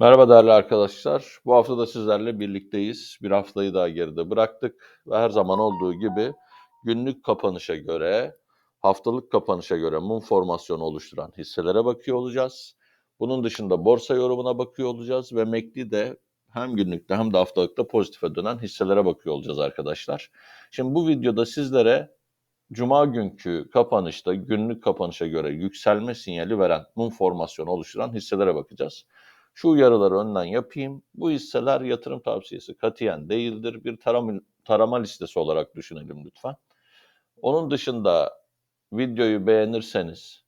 Merhaba değerli arkadaşlar. Bu hafta da sizlerle birlikteyiz. Bir haftayı daha geride bıraktık ve her zaman olduğu gibi günlük kapanışa göre, haftalık kapanışa göre mum formasyonu oluşturan hisselere bakıyor olacağız. Bunun dışında borsa yorumuna bakıyor olacağız ve MACD de hem günlükte hem de haftalıkta pozitife dönen hisselere bakıyor olacağız arkadaşlar. Şimdi bu videoda sizlere Cuma günkü kapanışta günlük kapanışa göre yükselme sinyali veren mum formasyonu oluşturan hisselere bakacağız. Şu uyarıları önden yapayım. Bu hisseler yatırım tavsiyesi katiyen değildir. Bir tarama, tarama listesi olarak düşünelim lütfen. Onun dışında videoyu beğenirseniz,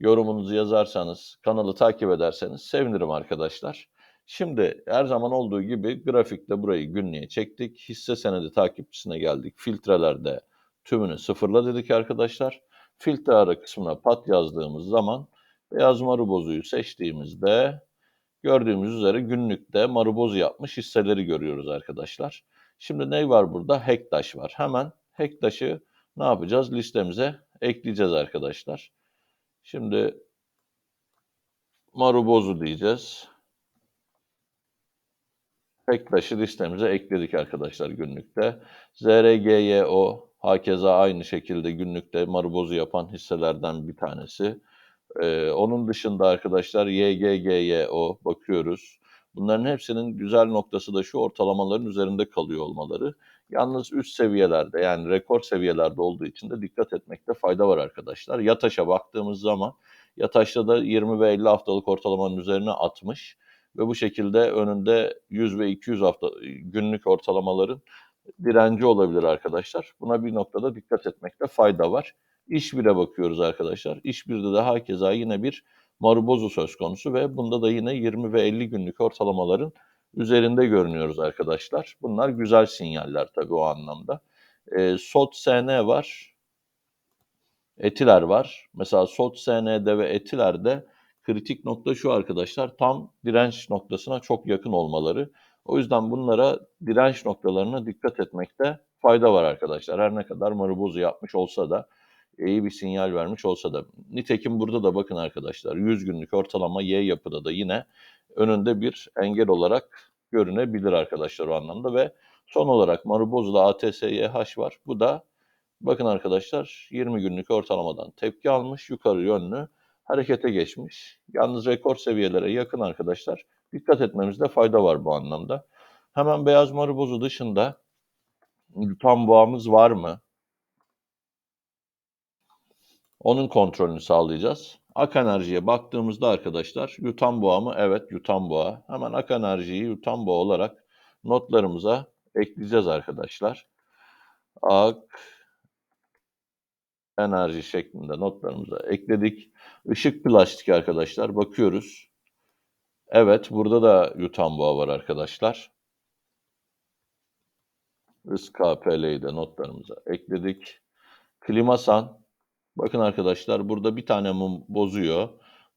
yorumunuzu yazarsanız, kanalı takip ederseniz sevinirim arkadaşlar. Şimdi her zaman olduğu gibi grafikte burayı günlüğe çektik. Hisse senedi takipçisine geldik. Filtrelerde tümünü sıfırla dedik arkadaşlar. Filtre ara kısmına pat yazdığımız zaman beyaz marubozuyu seçtiğimizde gördüğümüz üzere günlükte marubozu yapmış hisseleri görüyoruz arkadaşlar. Şimdi ne var burada? Hektaş var. Hemen Hektaş'ı ne yapacağız? Listemize ekleyeceğiz arkadaşlar. Şimdi marubozu diyeceğiz. Hektaş'ı listemize ekledik arkadaşlar günlükte. ZRGYO hakeza aynı şekilde günlükte marubozu yapan hisselerden bir tanesi. Ee, onun dışında arkadaşlar YGGYO bakıyoruz. Bunların hepsinin güzel noktası da şu ortalamaların üzerinde kalıyor olmaları. Yalnız üst seviyelerde yani rekor seviyelerde olduğu için de dikkat etmekte fayda var arkadaşlar. Yataş'a baktığımız zaman Yataş'ta da 20 ve 50 haftalık ortalamanın üzerine atmış ve bu şekilde önünde 100 ve 200 hafta günlük ortalamaların direnci olabilir arkadaşlar. Buna bir noktada dikkat etmekte fayda var. İş 1'e bakıyoruz arkadaşlar. İş 1'de de hakeza yine bir marubozu söz konusu ve bunda da yine 20 ve 50 günlük ortalamaların üzerinde görünüyoruz arkadaşlar. Bunlar güzel sinyaller tabii o anlamda. E, SOT SN var. Etiler var. Mesela SOT SN'de ve Etiler'de kritik nokta şu arkadaşlar. Tam direnç noktasına çok yakın olmaları. O yüzden bunlara direnç noktalarına dikkat etmekte fayda var arkadaşlar. Her ne kadar marubozu yapmış olsa da iyi bir sinyal vermiş olsa da. Nitekim burada da bakın arkadaşlar 100 günlük ortalama Y yapıda da yine önünde bir engel olarak görünebilir arkadaşlar o anlamda ve son olarak Maruboz'da ATSYH var. Bu da bakın arkadaşlar 20 günlük ortalamadan tepki almış yukarı yönlü harekete geçmiş. Yalnız rekor seviyelere yakın arkadaşlar. Dikkat etmemizde fayda var bu anlamda. Hemen beyaz marubozu dışında tam boğamız var mı? Onun kontrolünü sağlayacağız. Ak enerjiye baktığımızda arkadaşlar yutan boğa mı? Evet yutan boğa. Hemen ak enerjiyi yutan boğa olarak notlarımıza ekleyeceğiz arkadaşlar. Ak enerji şeklinde notlarımıza ekledik. Işık plastik arkadaşlar bakıyoruz. Evet burada da yutan boğa var arkadaşlar. ISKPL'yi de notlarımıza ekledik. Klimasan Bakın arkadaşlar burada bir tane mum bozuyor.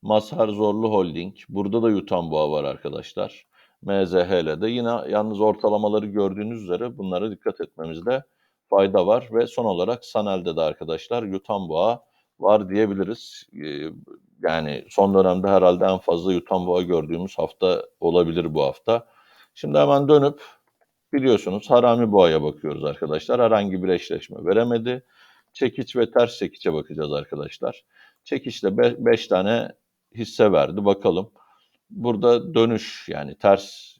Mazhar Zorlu Holding. Burada da yutan boğa var arkadaşlar. MZH'le de yine yalnız ortalamaları gördüğünüz üzere bunlara dikkat etmemizde fayda var. Ve son olarak Sanel'de de arkadaşlar yutan boğa var diyebiliriz. Ee, yani son dönemde herhalde en fazla yutan boğa gördüğümüz hafta olabilir bu hafta. Şimdi hemen dönüp biliyorsunuz harami boğaya bakıyoruz arkadaşlar. Herhangi bir eşleşme veremedi. Çekiç ve ters çekiçe bakacağız arkadaşlar. Çekiçle 5 tane hisse verdi. Bakalım. Burada dönüş yani ters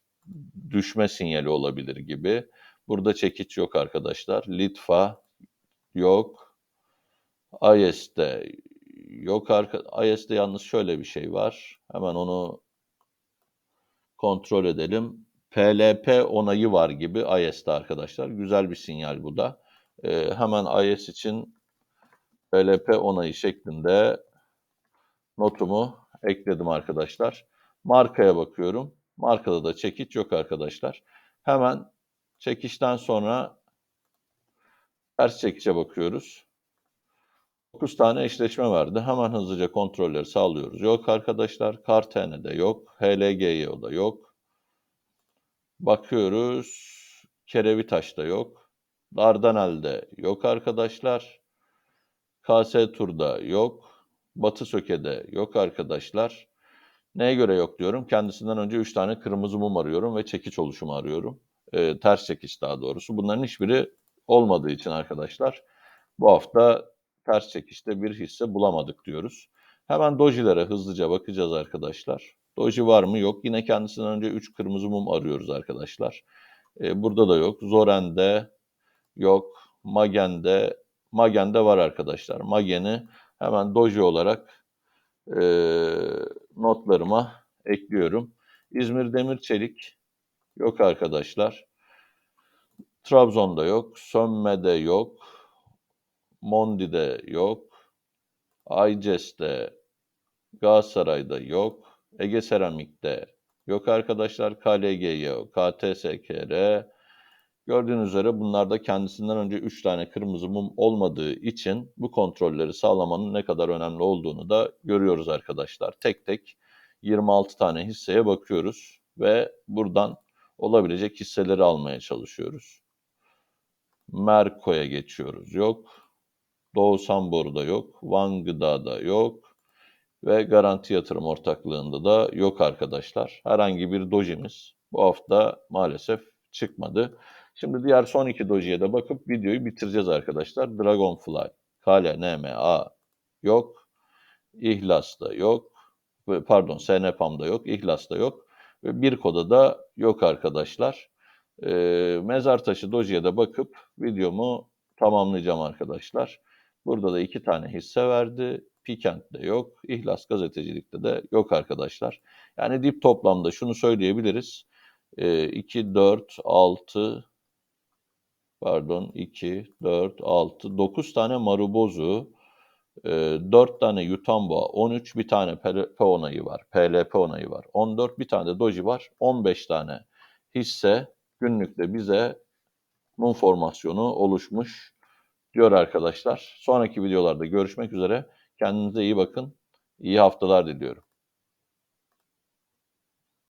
düşme sinyali olabilir gibi. Burada çekiç yok arkadaşlar. Litfa yok. IS'de yok. IS'de yalnız şöyle bir şey var. Hemen onu kontrol edelim. PLP onayı var gibi IS'de arkadaşlar. Güzel bir sinyal bu da e, hemen IS için PLP onayı şeklinde notumu ekledim arkadaşlar. Markaya bakıyorum. Markada da çekiç yok arkadaşlar. Hemen çekişten sonra ters çekiçe bakıyoruz. 9 tane eşleşme verdi. Hemen hızlıca kontrolleri sağlıyoruz. Yok arkadaşlar. Kartene'de yok. HLGYO'da yok. Bakıyoruz. Kerevitaş'ta yok. Dardanel'de yok arkadaşlar. KS Tur'da yok. Batı Söke'de yok arkadaşlar. Neye göre yok diyorum? Kendisinden önce 3 tane kırmızı mum arıyorum ve çekiç oluşumu arıyorum. Eee, ters çekiç daha doğrusu. Bunların hiçbiri olmadığı için arkadaşlar bu hafta ters çekişte bir hisse bulamadık diyoruz. Hemen dojilere hızlıca bakacağız arkadaşlar. Doji var mı? Yok. Yine kendisinden önce 3 kırmızı mum arıyoruz arkadaşlar. Eee, burada da yok. Zoren'de yok. Magen'de Magen'de var arkadaşlar. Magen'i hemen doji olarak eee, notlarıma ekliyorum. İzmir Demir Çelik yok arkadaşlar. Trabzon'da yok. Sönme'de yok. Mondi'de yok. Ayces'te, Galatasaray'da yok. Ege Seramik'te yok arkadaşlar. KLG yok. KTSKR. Gördüğünüz üzere bunlarda kendisinden önce 3 tane kırmızı mum olmadığı için bu kontrolleri sağlamanın ne kadar önemli olduğunu da görüyoruz arkadaşlar. Tek tek 26 tane hisseye bakıyoruz ve buradan olabilecek hisseleri almaya çalışıyoruz. Merko'ya geçiyoruz. Yok. Doğu Sambor'da yok. Van Gıda'da yok. Ve Garanti Yatırım Ortaklığı'nda da yok arkadaşlar. Herhangi bir dojimiz bu hafta maalesef çıkmadı. Şimdi diğer son iki dojiye de bakıp videoyu bitireceğiz arkadaşlar. Dragonfly, KLNMA yok. İhlas'ta yok. Ve Pardon SNPAM'da yok. İhlas'ta yok. Ve Birko'da da yok arkadaşlar. Ee, mezar taşı dojiye de bakıp videomu tamamlayacağım arkadaşlar. Burada da iki tane hisse verdi. Pikent'te yok. İhlas gazetecilikte de yok arkadaşlar. Yani dip toplamda şunu söyleyebiliriz. Ee, 2, 4, 6, pardon 2, 4, 6, 9 tane Marubozu, 4 tane Yutambo, 13 bir tane PLP onayı var, PLP onayı var, 14 bir tane Doji var, 15 tane hisse günlükte bize mum formasyonu oluşmuş diyor arkadaşlar. Sonraki videolarda görüşmek üzere. Kendinize iyi bakın. İyi haftalar diliyorum.